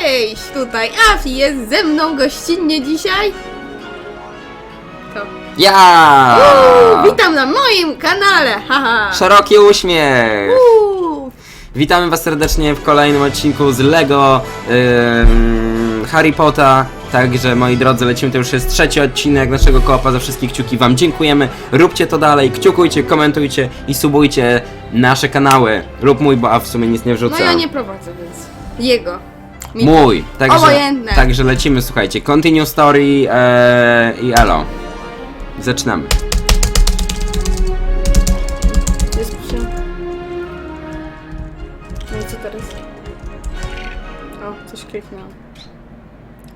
Cześć, tutaj Afi jest ze mną gościnnie dzisiaj. To. Ja! Uuu, witam na moim kanale, haha. Szeroki uśmiech! Uuu, Witamy Was serdecznie w kolejnym odcinku z Lego ym, Harry Potter. Także moi drodzy, lecimy, to już jest trzeci odcinek naszego koopa. Za wszystkie kciuki Wam dziękujemy. Róbcie to dalej, kciukujcie, komentujcie i subujcie nasze kanały. Lub mój, bo a w sumie nic nie no wrzucę. ja nie prowadzę, więc jego. Mój. Także, Obojętne. także lecimy, słuchajcie. Continue story e, i elo. Zaczynamy. Jest przy... No i co teraz? O, coś kliknęło.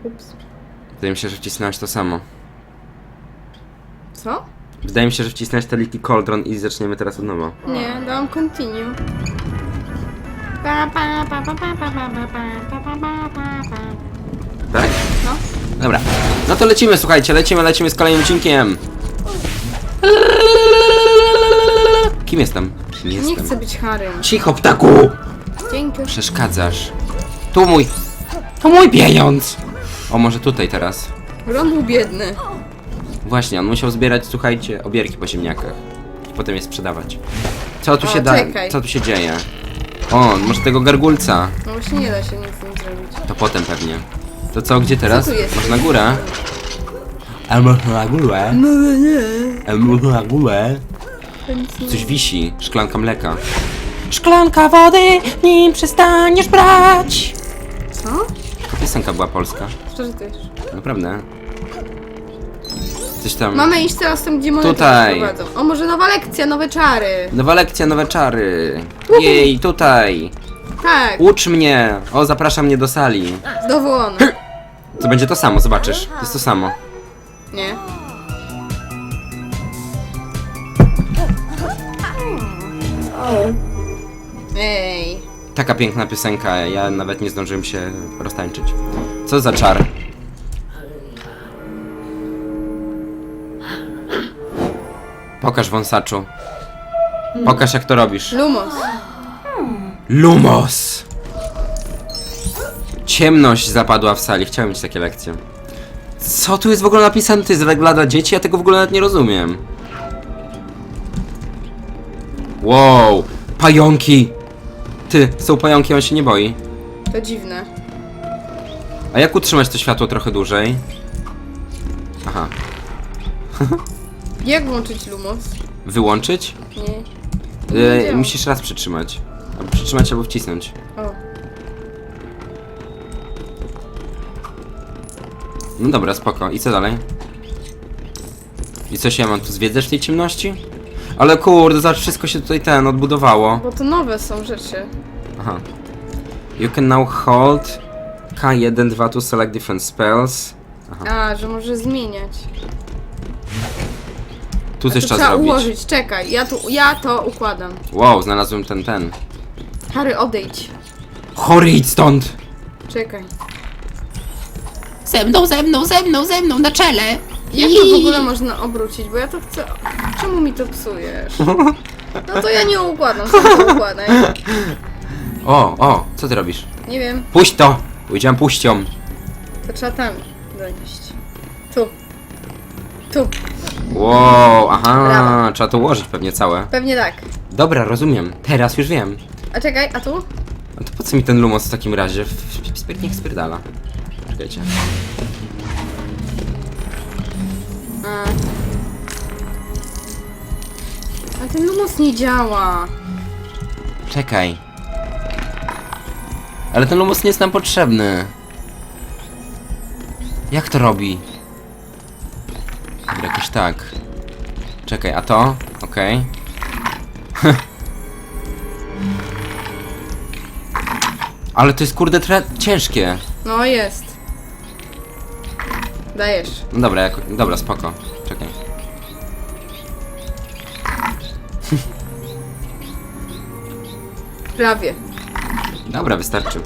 Ups. Wydaje mi się, że wcisnąłeś to samo. Co? Wydaje mi się, że wcisnąłeś te liki Cauldron i zaczniemy teraz od nowa. Nie, dałam continue. Pa, pa, pa, pa, pa, pa, pa, pa, pa, pa, pa, pa, pa. Tak? No. Dobra. No to lecimy, słuchajcie, lecimy, lecimy z kolejnym odcinkiem. Kim jestem? Kim Nie jestem? chcę być Harrym. Cicho, ptaku! Dzięki. Przeszkadzasz. Tu mój... To mój pieniądz! O, może tutaj teraz. Ron był biedny. Właśnie, on musiał zbierać, słuchajcie, obierki po ziemniakach. I potem je sprzedawać. Co tu O, się da... czekaj. Co tu się dzieje? O, może tego gargulca. No właśnie nie da się nic z nim zrobić. To potem pewnie. To co, gdzie teraz? tu jest? Może na górę? A może na górę? No nie. A może na górę? Coś wisi. Szklanka mleka. Szklanka wody, nim przestaniesz brać. Co? Taka piosenka była polska. Szczerze też. Naprawdę. Coś tam... Mamy iść teraz tam, gdzie monety Tutaj. prowadzą. O, może nowa lekcja, nowe czary. Nowa lekcja, nowe czary. Jej, tutaj. Tak, Ucz mnie. O, zaprasza mnie do sali. dowolone. To będzie to samo, zobaczysz. To jest to samo. Nie. Ej. Taka piękna piosenka, ja nawet nie zdążyłem się roztańczyć. Co za czar? Pokaż wąsaczu. Pokaż jak to robisz. Lumos. Lumos! Ciemność zapadła w sali. Chciałem mieć takie lekcje. Co tu jest w ogóle napisane? To jest regla dla dzieci? Ja tego w ogóle nawet nie rozumiem. Wow! Pająki! Ty, są pająki, on się nie boi. To dziwne. A jak utrzymać to światło trochę dłużej? Aha. Jak włączyć Lumos? Wyłączyć? Nie. Nie E, działa. musisz raz przytrzymać. Albo przytrzymać albo wcisnąć. O. No dobra, spoko. I co dalej? I coś ja mam tu zwiedzać w tej ciemności? Ale kurde, zobacz, wszystko się tutaj ten odbudowało. Bo to nowe są rzeczy. Aha. You can now hold K1, 2 to select different spells. A, że może zmieniać. Tu coś trzeba trzeba zrobić. ułożyć, czekaj. Ja, tu, ja to układam. Wow, znalazłem ten, ten. Harry, odejdź. Chory, idź stąd! Czekaj. Ze mną, ze mną, ze mną, ze mną, na czele! Jak to w ogóle można obrócić? Bo ja to chcę... Czemu mi to psujesz? No to ja nie układam, sam to układaj. O, o, co ty robisz? Nie wiem, Puść to! Powiedziałem puść ją. to trzeba tam donieść. Tu. Tu. Wow, aha, Brawo. trzeba to ułożyć pewnie całe. Pewnie tak. Dobra, rozumiem. Teraz już wiem. A czekaj, a tu? No to po co mi ten lumos w takim razie? F- Niech spierdala. Czekajcie. A. A ten lumos nie działa. Czekaj. Ale ten lumos nie jest nam potrzebny. Jak to robi? Dobra, jakoś tak. Czekaj, a to? Okej. Ale to jest kurde ciężkie. No jest. Dajesz. No dobra, jako, dobra, spoko. Czekaj. Prawie. Dobra, wystarczy.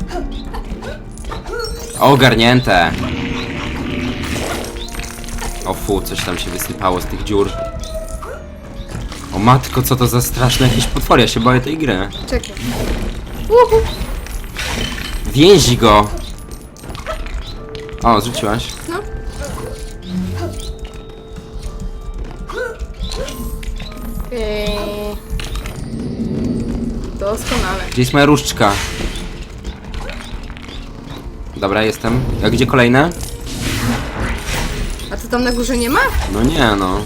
Ogarnięte. O fu, coś tam się wysypało z tych dziur. O matko, co to za straszne jakieś potwory, ja się boję tej gry. Czekaj. Uhu. Więzi go! O, zrzuciłaś. No. Eee. Doskonale. Gdzie jest moja różdżka? Dobra, jestem. A gdzie kolejne? Co tam na górze nie ma? No nie no.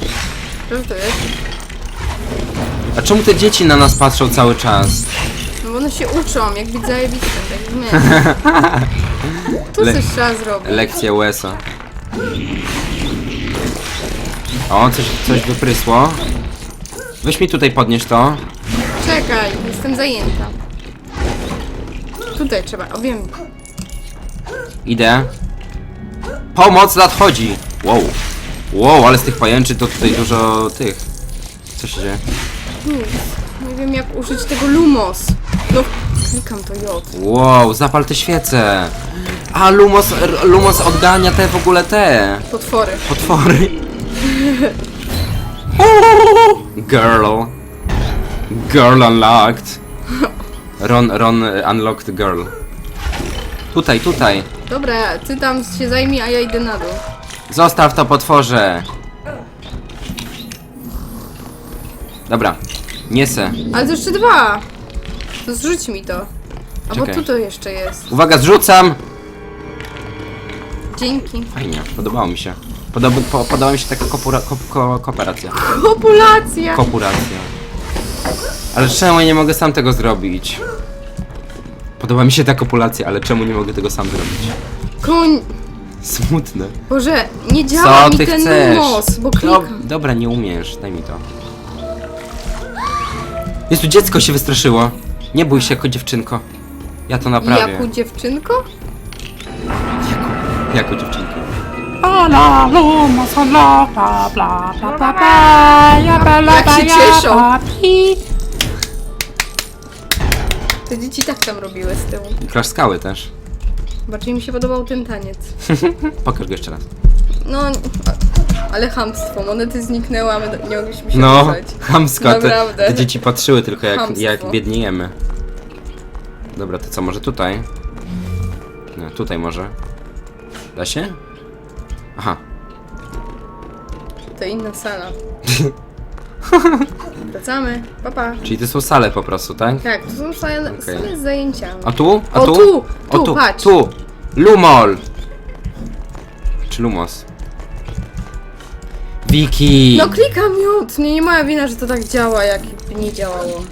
Żartujesz? A czemu te dzieci na nas patrzą cały czas? No bo one się uczą, jak być zajebistym, tak jak my. Tu Le- coś trzeba zrobić. Lekcja USA. O, coś, coś wyprysło. Weź mi tutaj podnieś to. Czekaj, jestem zajęta. Tutaj trzeba, o wiem. Idę. Pomoc nadchodzi! Wow. Wow, ale z tych pajęczy to tutaj dużo tych. Co się dzieje? Nie wiem jak użyć tego Lumos. No, klikam to J. Wow, zapal te świece. A Lumos, r- Lumos odgania te w ogóle te Potwory. potwory. Girl. Girl unlocked. Ron, Ron unlocked girl. Tutaj, tutaj. Dobra, ty tam się zajmij, a ja idę na dół. Zostaw to potworze. Dobra, niesę. Ale to jeszcze dwa. To zrzuć mi to. A bo Czekaj. tu to jeszcze jest. Uwaga, zrzucam! Dzięki. Fajnie, podobało mi się. Podoba, po, podoba mi się taka kopura, kop, ko, kooperacja. Populacja! Kopuracja. Ale czemu ja nie mogę sam tego zrobić? Podoba mi się ta kopulacja, ale czemu nie mogę tego sam zrobić? Koń... Smutne. Boże, nie działa Co mi ty ten chcesz? Lumos, bo Do, klikam. dobra, nie umiesz, daj mi to. Jest tu dziecko się wystraszyło. Nie bój się jako dziewczynko. Ja to naprawię. Jaku dziewczynko? Jako dziewczynko. La la lumos la bla bla bla bla bla ja bla la Jak bla się ja cieszą. bla pi. Te dzieci tak tam robiły z tyłu. I Klaskały też. Bardziej mi się podobał ten taniec. Pokaż go jeszcze raz. No, ale chamstwo. Monety zniknęły, a my nie mogliśmy się No, ruszać. chamsko. Te, Naprawdę. te dzieci patrzyły tylko jak, Chamstwo. jak biedniejemy. Dobra, to co, może tutaj? Nie, tutaj może. Da się? Aha. To inna sala. Wracamy. Papa. Czyli to są sale po prostu, tak? Tak, to są sale, Okej. sale z zajęciami. A tu? A O, tu? tu, o, tu, tu, patrz. tu! Lumol! Czy Lumos? Wiki! No klikam miód! Nie, nie moja wina, że to tak działa, jak nie działało.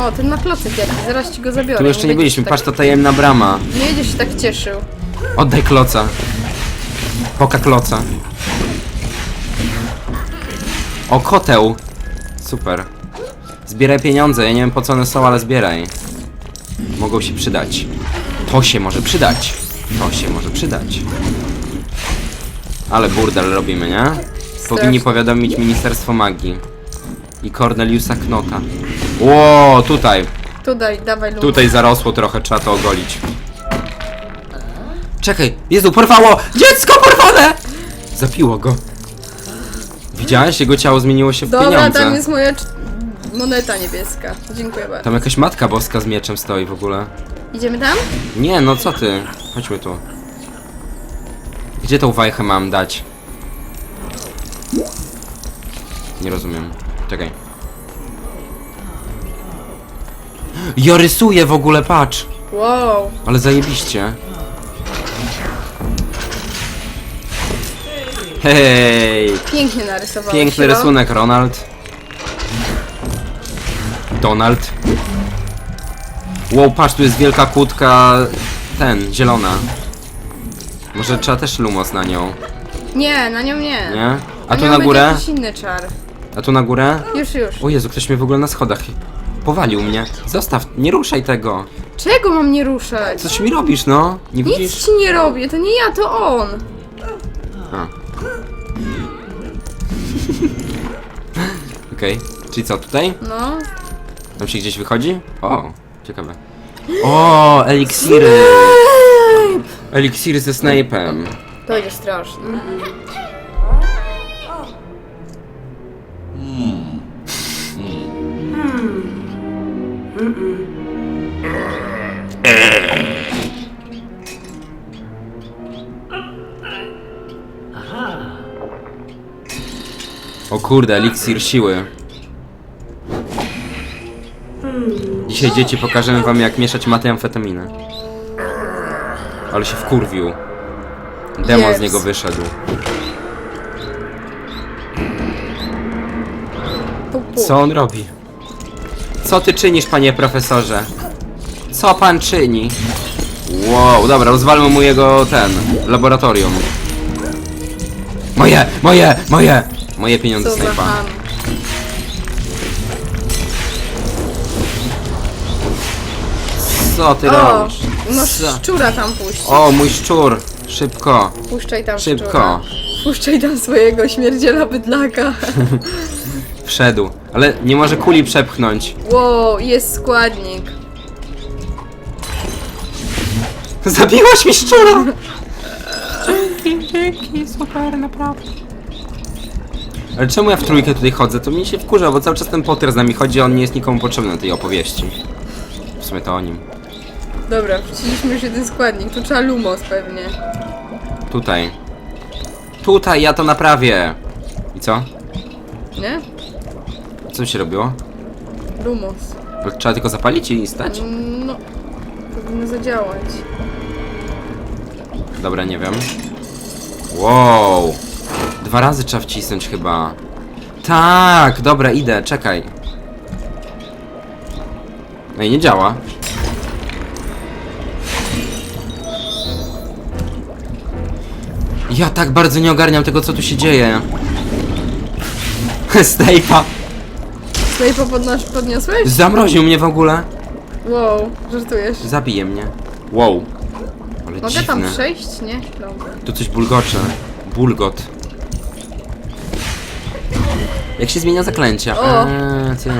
O, ten ma klocek jakiś, zaraz ci go zabiorę. tu jeszcze nie będziesz byliśmy, tak, patrz to tajemna brama. Nie będziesz się tak cieszył. Oddaj kloca. Poka kloca. O, koteł. Super. Zbieraj pieniądze, ja nie wiem po co one są, ale zbieraj. Mogą się przydać. To się może przydać. To się może przydać. Ale burdel robimy, nie? Powinni powiadomić Ministerstwo Magii. I Corneliusa Knota. Ło, tutaj. Tutaj, dawaj lub. Tutaj zarosło trochę, trzeba to ogolić. Czekaj, Jezu, porwało! Dziecko porwane! Zapiło go. Widziałeś? Jego ciało zmieniło się w Dobra, pieniądze. tam jest moja cz- moneta niebieska. Dziękuję bardzo. Tam jakaś matka boska z mieczem stoi w ogóle. Idziemy tam? Nie, no co ty? Chodźmy tu. Gdzie tą wajchę mam dać? Nie rozumiem. Czekaj. Ja rysuję w ogóle, patrz! Wow. Ale zajebiście. Hej! Pięknie narysowałeś. Piękny chyba. rysunek, Ronald. Donald. Wow, patrz, tu jest wielka kłódka. Ten, zielona. Może trzeba też lumos na nią, Nie, na nią nie. nie? A tu nią na będzie górę? jakiś inny czar. A tu na górę? Już, już. O Jezu, ktoś mnie w ogóle na schodach powalił mnie. Zostaw, nie ruszaj tego. Czego mam nie ruszać? Coś mi robisz, no? Nie Nic widzisz? ci nie robię, to nie ja, to on. A. Okej, czyli co, tutaj? No. Tam się gdzieś wychodzi? O, ciekawe. O, eliksiry! Eliksiry ze Snape'em. To będzie straszne. Kurde, eliksir siły. Dzisiaj dzieci pokażemy wam jak mieszać metamfetaminę. Ale się wkurwił. Demon z niego wyszedł. Co on robi? Co ty czynisz, panie profesorze? Co pan czyni? Wow, dobra, rozwalmy mu jego ten laboratorium. Moje, moje, moje! Moje pieniądze Co za snajpa. ham. Co ty O, robisz? no Co? szczura tam puść. O, mój szczur! Szybko! Puszczaj tam Szybko. szczura. Puszczaj tam swojego śmierdziela bydlaka. Wszedł. Ale nie może kuli przepchnąć. Wow, jest składnik. Zabiłaś mi szczura! Dzięki, dzięki, super, naprawdę. Ale czemu ja w trójkę tutaj chodzę? To mi się wkurza, bo cały czas ten Potter z nami chodzi, a on nie jest nikomu potrzebny na tej opowieści. W sumie to o nim. Dobra, wrzuciliśmy już jeden składnik. Tu trzeba lumos pewnie. Tutaj. Tutaj, ja to naprawię! I co? Nie? Co się robiło? Lumos. Trzeba tylko zapalić i stać? No, powinno zadziałać. Dobra, nie wiem. Wow! Dwa razy trzeba wcisnąć chyba. Tak, dobra, idę, czekaj. No i nie działa. Ja tak bardzo nie ogarniam tego, co tu się dzieje. Snape'a! Snajpa podnoś, podniosłeś? Zamroził mnie w ogóle. Wow, żartujesz. Zabije mnie. Wow. Ale Mogę dziwne. tam przejść? Nie? Dobra. Tu coś bulgocze. Bulgot. Jak się zmienia zaklęcia? O! Eee, tym.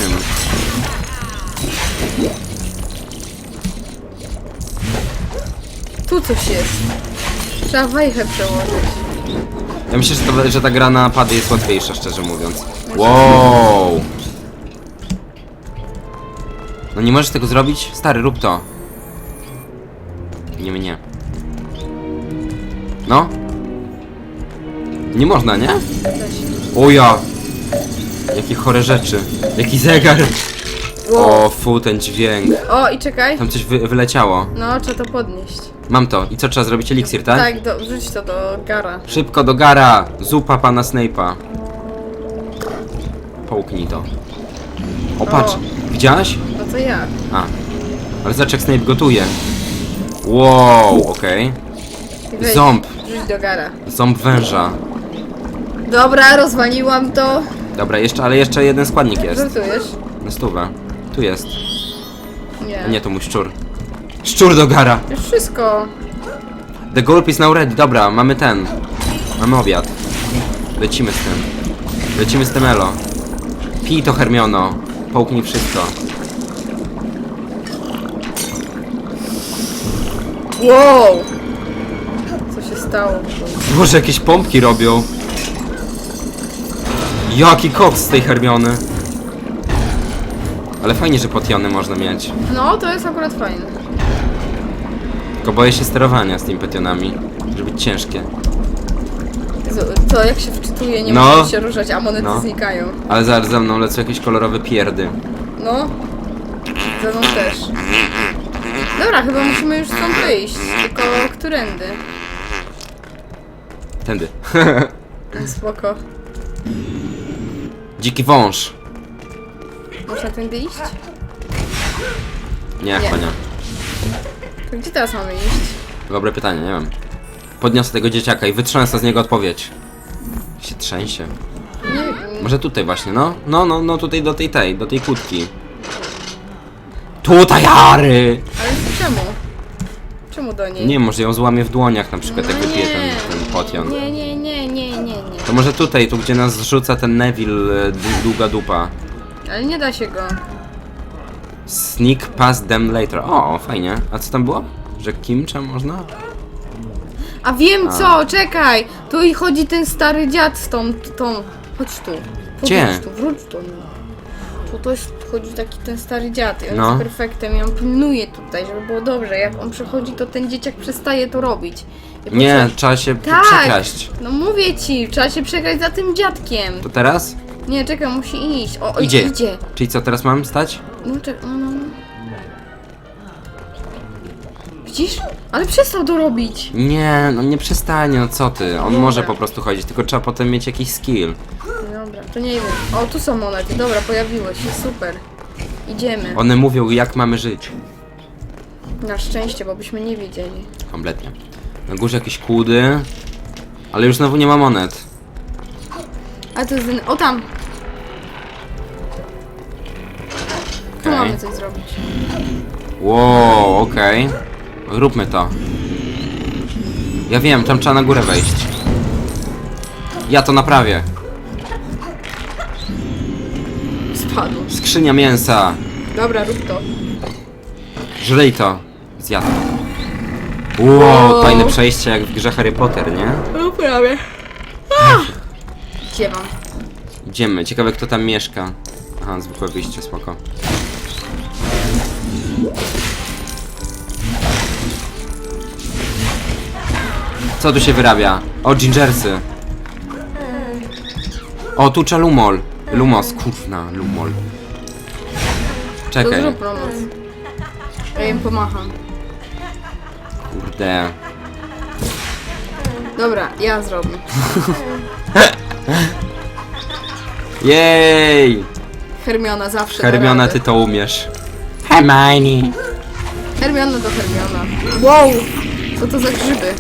Tu coś jest. Trzeba wajchę przełożyć. Ja myślę, że, to, że ta gra na pady jest łatwiejsza, szczerze mówiąc. Wow! No nie możesz tego zrobić? Stary, rób to. Nie mnie. No? Nie można, nie? Da się. O ja! Jakie chore rzeczy. Jaki zegar! O, fu, ten dźwięk. O, i czekaj. Tam coś wy wyleciało. No, trzeba to podnieść. Mam to. I co trzeba zrobić? Eliksir, tak? Tak, do, wrzuć to do gara. Szybko do gara! Zupa pana Snape'a. Połknij to. O, patrz. Widziałaś? No to ja. A. Ale zobacz jak Snape gotuje. Wow, okej. Weź, Ząb. Wrzuć do gara. Ząb węża. Dobra, rozwaliłam to. Dobra, jeszcze, ale jeszcze jeden składnik jest. Żartujesz? Na stówę. Tu jest. Nie. Nie, to mój szczur. Szczur do gara! Już wszystko. The gulp is now ready. Dobra, mamy ten. Mamy obiad. Lecimy z tym. Lecimy z tym Elo. Pij to Hermiono. Połknij wszystko. Wow! Co się stało? Boże, jakieś pompki robią. Jaki koks z tej Hermiony. Ale fajnie, że potiony można mieć. No, to jest akurat fajne. Tylko boję się sterowania z tymi potionami. Żeby być ciężkie. To jak się wczytuje, nie No. może się ruszać, a monety No. znikają. Ale zaraz za mną lecą jakieś kolorowe pierdy. No. Ze mną też. Dobra, chyba musimy już stąd wyjść. Tylko którędy? Tędy. No, Spoko. Dziki wąż. Można tędy iść? Nie, Nie. chyba nie. To gdzie teraz mamy iść? Dobre pytanie, nie wiem. Podniosę tego dzieciaka i wytrzęsę z niego odpowiedź. Się trzęsie. Nie, Może tutaj właśnie, no? No, no, no tutaj do tej tej, do tej kłódki. Tutaj Harry! ale czemu? Czemu do niej? Nie może ją złamie w dłoniach na przykład, jak No wypije ten, ten potion. Nie, nie, nie, nie, może tutaj, tu gdzie nas zrzuca ten Neville, e, długa dupa. Ale nie da się go. Sneak past them later. O, fajnie. A co tam było? Że kimcza można? A wiem co, czekaj! Tu i chodzi ten stary dziad z tą, tą. Chodź tu. Gdzie? Wróć tu, wróć tu. No. Tu to jest, chodzi taki ten stary dziad i on No. jest perfektem i on pilnuje tutaj, żeby było dobrze. Jak on przechodzi, to ten dzieciak przestaje to robić. Nie, trzeba się Tak! przekraść. No mówię ci, trzeba się przegrać za tym dziadkiem. To teraz? Nie, czekaj, musi iść. O, o Idzie. idzie. Czyli co, teraz mam stać? No czekaj, no, no, no. Widzisz? Ale przestał to robić. Nie, no nie przestanie, no co ty. On może po prostu chodzić, tylko trzeba potem mieć jakiś skill. Dobra, to nie wiem. O, tu są monety. Dobra, pojawiło się, super. Idziemy. One mówią, jak mamy żyć. Na szczęście, bo byśmy nie wiedzieli. Kompletnie. Na górze jakieś kłudy. Ale już znowu nie ma monet. A to jest... O, tam! Tu Okej. mamy coś zrobić. Wow, okej. Róbmy to. Ja wiem, tam trzeba na górę wejść. Ja to naprawię. Spadł. Skrzynia mięsa. Dobra, rób to. Żryj to. Zjadł. Wow, Wow. fajne przejście jak w grze Harry Potter, nie? No prawie. Gdzie mam? Idziemy. Ciekawe kto tam mieszka. Aha, zwykłe wyjście, spoko. Co tu się wyrabia? O, gingersy. O, tu Lumol. Lumos, kurna, Lumol. To Czekaj, pomoc. Ja im pomacham. Kurde. Dobra, ja zrobię. Jej! Hermiona zawsze da Hermiona, radę. ty to umiesz. Hermione. Hermiona to Hermiona. Wow! Co to za grzyby?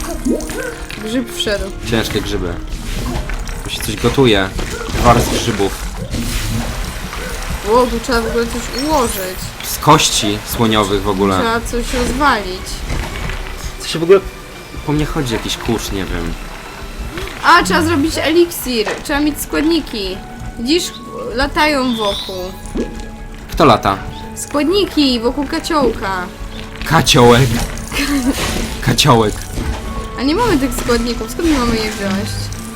Grzyb wszedł. Ciężkie grzyby. Tu się coś gotuje. War z grzybów. Wow, tu trzeba w ogóle coś ułożyć. Z kości słoniowych w ogóle. Trzeba coś rozwalić. Się w ogóle... Po mnie chodzi jakiś kurz, nie wiem. A, trzeba zrobić eliksir. Trzeba mieć składniki. Widzisz? Latają wokół. Kto lata? Składniki wokół kaciołka. Kaciołek. Kaciołek. A nie mamy tych składników. Skąd my mamy je wziąć?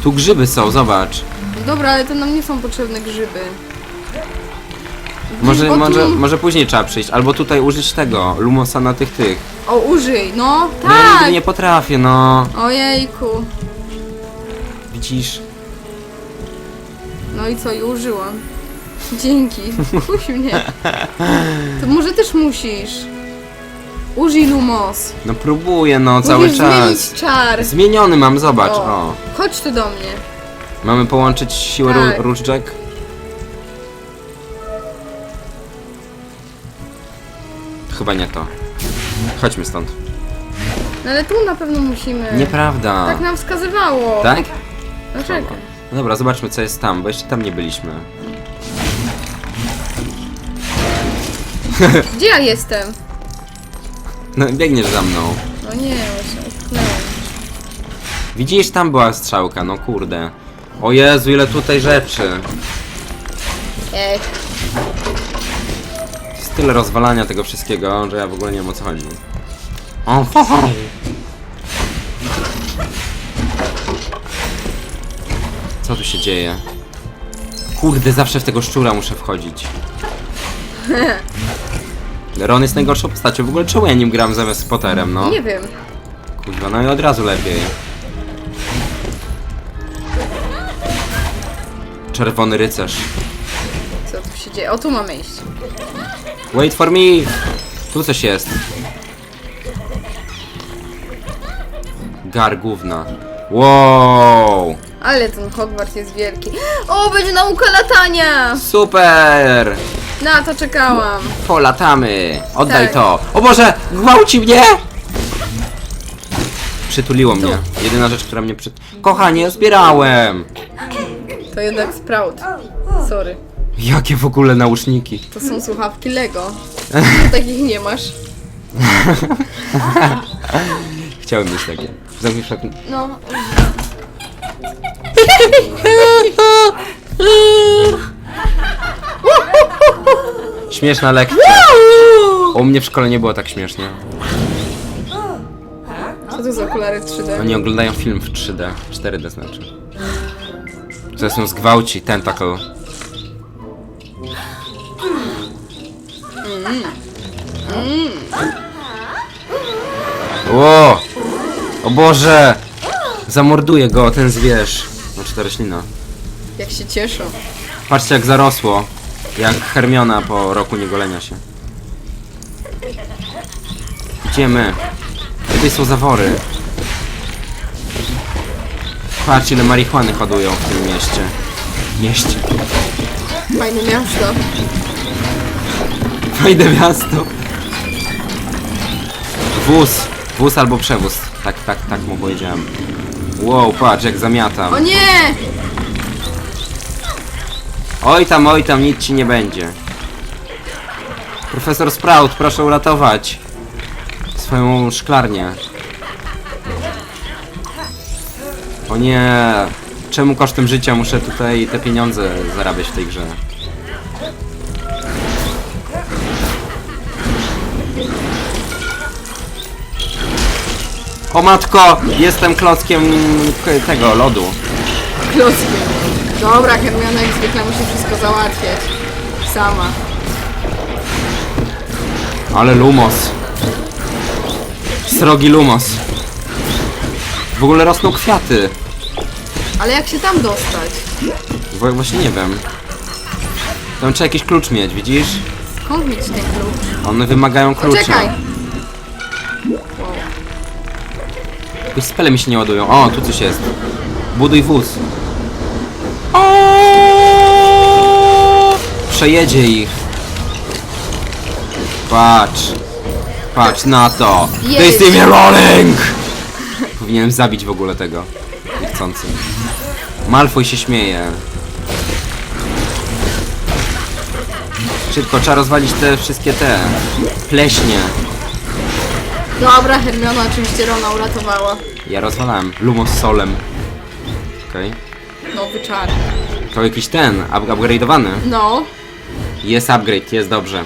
Tu grzyby są, zobacz. No Dobra, ale to nam nie są potrzebne grzyby. Może, Bo tu- może, może później trzeba przyjść. Albo tutaj użyć tego, Lumosa na tych tych. O, użyj, no, No ja tak! nie potrafię, no. Ojejku. Widzisz? No i co, i użyłam. Dzięki. Puść mnie. To może też musisz. Użyj Lumos. No próbuję, no, cały Musisz czas. zmienić czar. Zmieniony mam, zobacz, O. Chodź tu do mnie. Mamy połączyć siłę Tak. tak. różdżek? Chyba nie to. Chodźmy stąd. No ale tu na pewno musimy. Nieprawda. Tak nam wskazywało. Tak? No czekaj. No dobra, zobaczmy co jest tam, bo jeszcze tam nie byliśmy. Gdzie ja jestem? No biegniesz za mną. No nie, właśnie utknęłam. Widzisz, tam była strzałka, no kurde. O Jezu, ile tutaj rzeczy. Jest tyle rozwalania tego wszystkiego, że ja w ogóle nie wiem o co chodzi. O, co tu się dzieje? Kurde, zawsze w tego szczura muszę wchodzić. Ron jest najgorszą postacią. W ogóle czemu ja nim gram zamiast z Potterem, no? nie wiem. Kuźwa, no i od razu lepiej. Czerwony rycerz. Co tu się dzieje? O, tu mamy iść. Wait for me! Tu coś jest. Gar gówna. Wow! Ale ten Hogwart jest wielki. O, będzie nauka latania! Super! Na to czekałam. Polatamy! Oddaj Tak. to! O Boże! Gwałci mnie! Przytuliło mnie. Jedyna rzecz, która mnie przy... Kochanie, zbierałem! To jednak Sprout. Sorry. Jakie w ogóle nauszniki? To są słuchawki Lego. Ty takich nie masz. Chciałem mieć takie. Szat... No. Śmieszna lekcja. U mnie w szkole nie było tak śmiesznie. Co to za okulary 3D? Oni oglądają film w 3D. 4D znaczy. To są zgwałci, tentacle. Ło! O Boże! Zamorduje go ten zwierz. Znaczy ta roślina. Jak się cieszą. Patrzcie jak zarosło. Jak Hermiona po roku niegolenia się. Idziemy. Tutaj są zawory. Patrz ile marihuany hodują w tym mieście. Mieście. Fajne miasto. Fajne miasto. Wóz. Wóz albo przewóz. Tak, tak, tak mu powiedziałem. Wow, patrz jak zamiatam. O nie! Oj tam, oj tam, nic ci nie będzie. Profesor Sprout, proszę uratować swoją szklarnię. O nie, czemu kosztem życia muszę tutaj te pieniądze zarabiać w tej grze? O matko, jestem klockiem k- tego lodu. Klockiem. Dobra, Hermiona jak zwykle musi wszystko załatwiać. Sama. Ale Lumos. Srogi Lumos. W ogóle rosną kwiaty. Ale jak się tam dostać? Bo właśnie nie wiem. Tam trzeba jakiś klucz mieć, widzisz? Skąd mieć ten klucz? One wymagają klucza. Poczekaj! Jakieś spele mi się nie ładują. O, tu coś jest. Buduj wóz. Przejedzie ich. Patrz. Patrz na to. Jest Jedź. imię Rolling! Powinienem zabić w ogóle tego. Niechcący. Malfoy się śmieje. Szybko, trzeba rozwalić te wszystkie te pleśnie. Dobra, Hermiona oczywiście Rona uratowała. Ja rozwalałem. Lumos solem. Okej. Nowy czar. To jakiś ten, up upgrade'owany. No. Jest upgrade, jest dobrze.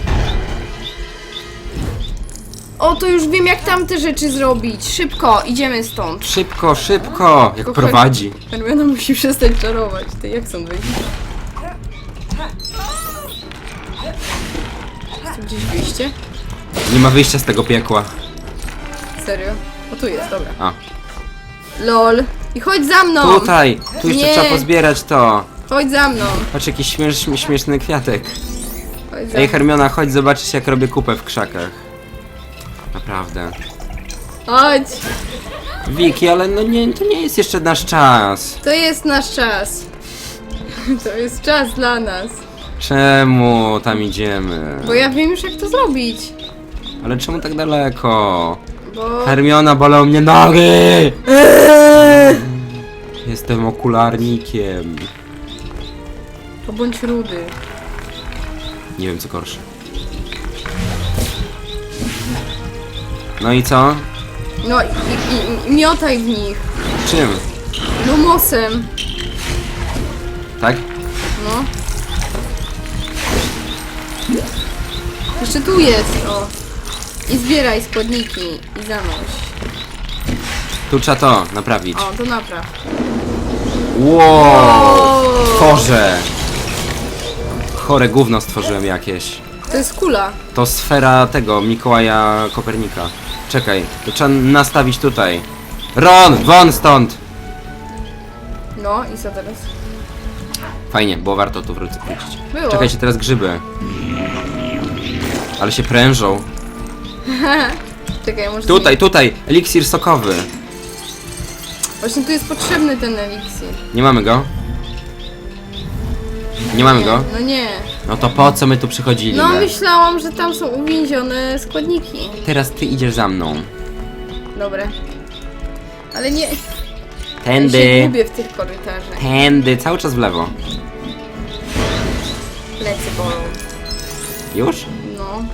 O, to już wiem jak tamte rzeczy zrobić. Szybko, idziemy stąd. Szybko, szybko! Jak Tylko prowadzi. Hermiona musi przestać czarować. Ty jak stąd wyjść? Jest tu gdzieś wyjście? Nie ma wyjścia z tego piekła. Serio? O tu jest, dobra. A. LOL. I chodź za mną! Tutaj! Tu jeszcze Nie. trzeba pozbierać to. Chodź za mną! Patrz, jakiś śmiesz, śmieszny kwiatek. Chodź za Ej, mną. Hermiona, chodź zobaczyć jak robię kupę w krzakach. Naprawdę. Chodź! Wiki, ale no nie, to nie jest jeszcze nasz czas. To jest nasz czas. To jest czas dla nas. Czemu tam idziemy? Bo ja wiem już jak to zrobić. Ale czemu tak daleko? Bo... Hermiona, bolą mnie nogi! Jestem okularnikiem. To bądź rudy. Nie wiem co gorsze. No i co? No i, i, i miotaj w nich. Czym? Lumosem. Tak? No. Jeszcze tu jest, o. I zbieraj składniki i zanoś. Tu trzeba to naprawić. O, to napraw. Wow! Tworze! Chore gówno stworzyłem jakieś. To jest kula. To sfera tego Mikołaja Kopernika. Czekaj, to trzeba nastawić tutaj. Ron, won stąd! No i co teraz? Fajnie, było warto tu wrócić. wrócić. Było. Czekajcie, teraz grzyby. Ale się prężą. Czekaj, może... Tutaj, tutaj, eliksir sokowy. Właśnie tu jest potrzebny ten eliksir. Nie mamy go? Nie mamy go? No nie. No to po co my tu przychodzili? No myślałam, że tam są uwięzione składniki. Teraz ty idziesz za mną. Dobra. Ale nie... Ja się Tędy, gubię w tych korytarzach. tędy, cały czas w lewo. Plecy bolą. Już? No.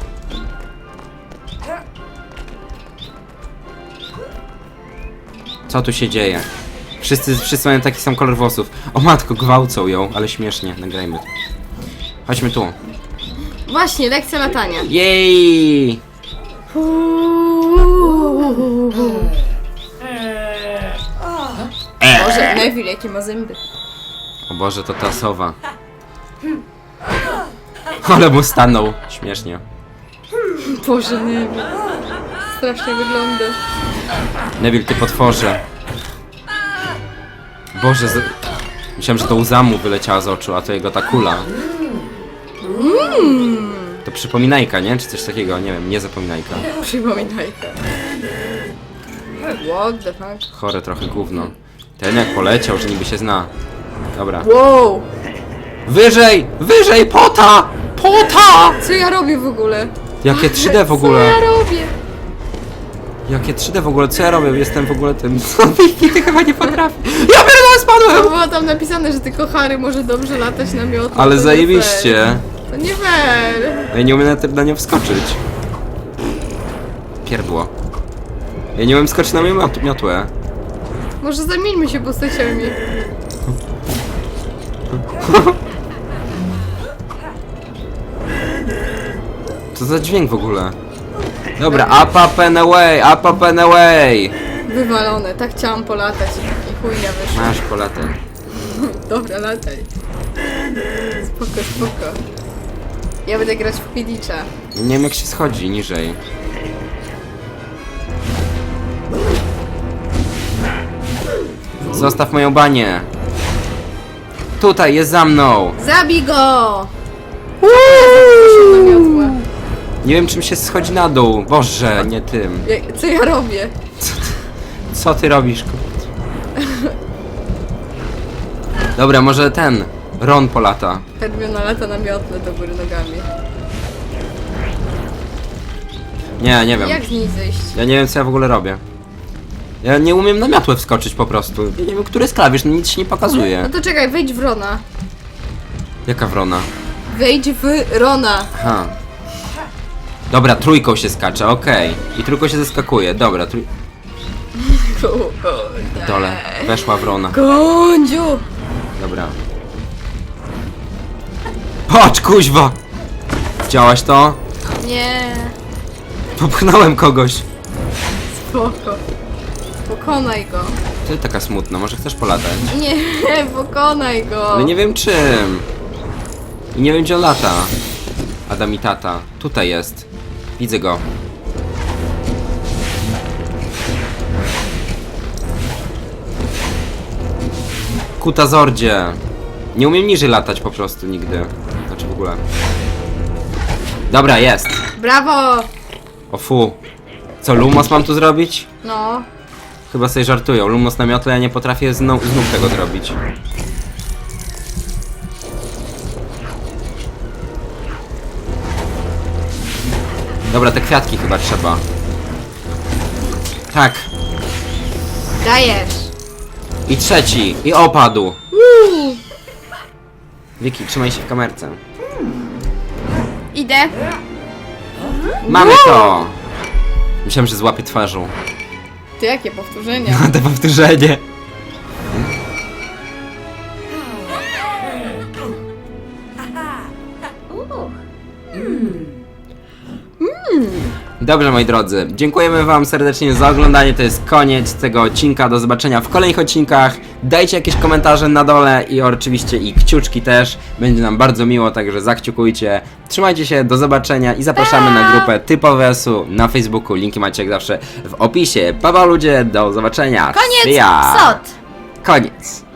Co tu się dzieje? Wszyscy, wszyscy mają taki sam kolor włosów. O matko, gwałcą ją, ale śmiesznie, nagrajmy. Chodźmy tu. Właśnie, lekcja latania. Jej! Boże, Neville, jakie ma zęby. O Boże, to ta sowa. Ale mu stanął. Śmiesznie. Boże, Neville. Strasznie wygląda. Neville, ty potworze. Boże, z... Myślałem, że to łza mu wyleciała z oczu, a to jego ta kula. To przypominajka, nie? Czy coś takiego, nie wiem, nie zapominajka. Przypominajka. What the fuck? Chore trochę gówno. Ten jak poleciał, że niby się zna. Dobra. Wow! Wyżej! Wyżej! Pota! Pota! Co ja robię w ogóle? Jakie 3D w Co ogóle? ja robię? Jakie 3D w ogóle? Co ja robię? Jestem w ogóle tym... Ty chyba nie potrafi. Ja pierdolę, To spadłem! było tam napisane, że tylko Harry może dobrze latać na miotło. Ale to nie zajebiście. fair. To nie fair. Ja nie umiem na, na nią wskoczyć. Pierdło. Ja nie umiem skoczyć na moją miot- miotłę. Może zamieńmy się postaciami. Co za dźwięk w ogóle? Dobra, up, up and away, up, up and away! Wywalone, tak chciałam polatać i chujnia wyszła. Masz polatę. Dobra, lataj. Spoko, spoko. Ja będę grać w Quidditcha. Nie wiem jak się schodzi niżej. Zostaw moją banię. Tutaj, jest za mną. Zabij go! Nie wiem czym się schodzi na dół. Boże, nie tym. Ja- Co ja robię? Co ty robisz? kurde? Dobra, może ten. Ron polata. Hermiona lata na miotle do góry nogami. Nie, nie wiem. Jak z niej zejść? Ja nie wiem co ja w ogóle robię. Ja nie umiem na miotłę wskoczyć po prostu. Ja nie wiem, który jest klawisz, no nic się nie pokazuje. No to czekaj, wejdź w Rona. Jaka wrona? Wejdź w Rona. Aha. Dobra, trójką się skacze, okej. I trójką się zeskakuje, dobra, trój... Kurde. Dole, weszła wrona. Kądziu! Dobra. Patrz, kuźwa! Widziałaś to? Nie, Popchnąłem kogoś. spoko. Pokonaj go. Ty taka smutna, może chcesz polatać? Nie, pokonaj go. Ale nie wiem czym. I nie wiem gdzie on lata. Adam i tata. Tutaj jest. Widzę go. Kutazordzie. Nie umiem niżej latać po prostu nigdy. Znaczy w ogóle. Dobra, jest. Brawo! O fu. Co, Lumos mam tu zrobić? No, Chyba sobie żartują. Lumos na miotle, ja nie potrafię z, no, z nóg tego zrobić. Dobra, te kwiatki chyba trzeba. Tak. dajesz. I trzeci. I opadł. Wiki, trzymaj się w kamerce. Idę. Mamy to! Myślałem, że złapię twarzą. Ty jakie powtórzenia? To powtórzenie. Dobrze, moi drodzy, dziękujemy Wam serdecznie za oglądanie. To jest koniec tego odcinka. Do zobaczenia w kolejnych odcinkach. Dajcie jakieś komentarze na dole i oczywiście i kciuczki też. Będzie nam bardzo miło, także zakciukujcie. Trzymajcie się, do zobaczenia i zapraszamy na grupę Typowesu na Facebooku. Linki macie jak zawsze w opisie. Pa, pa ludzie, do zobaczenia. Koniec! Sot! Koniec.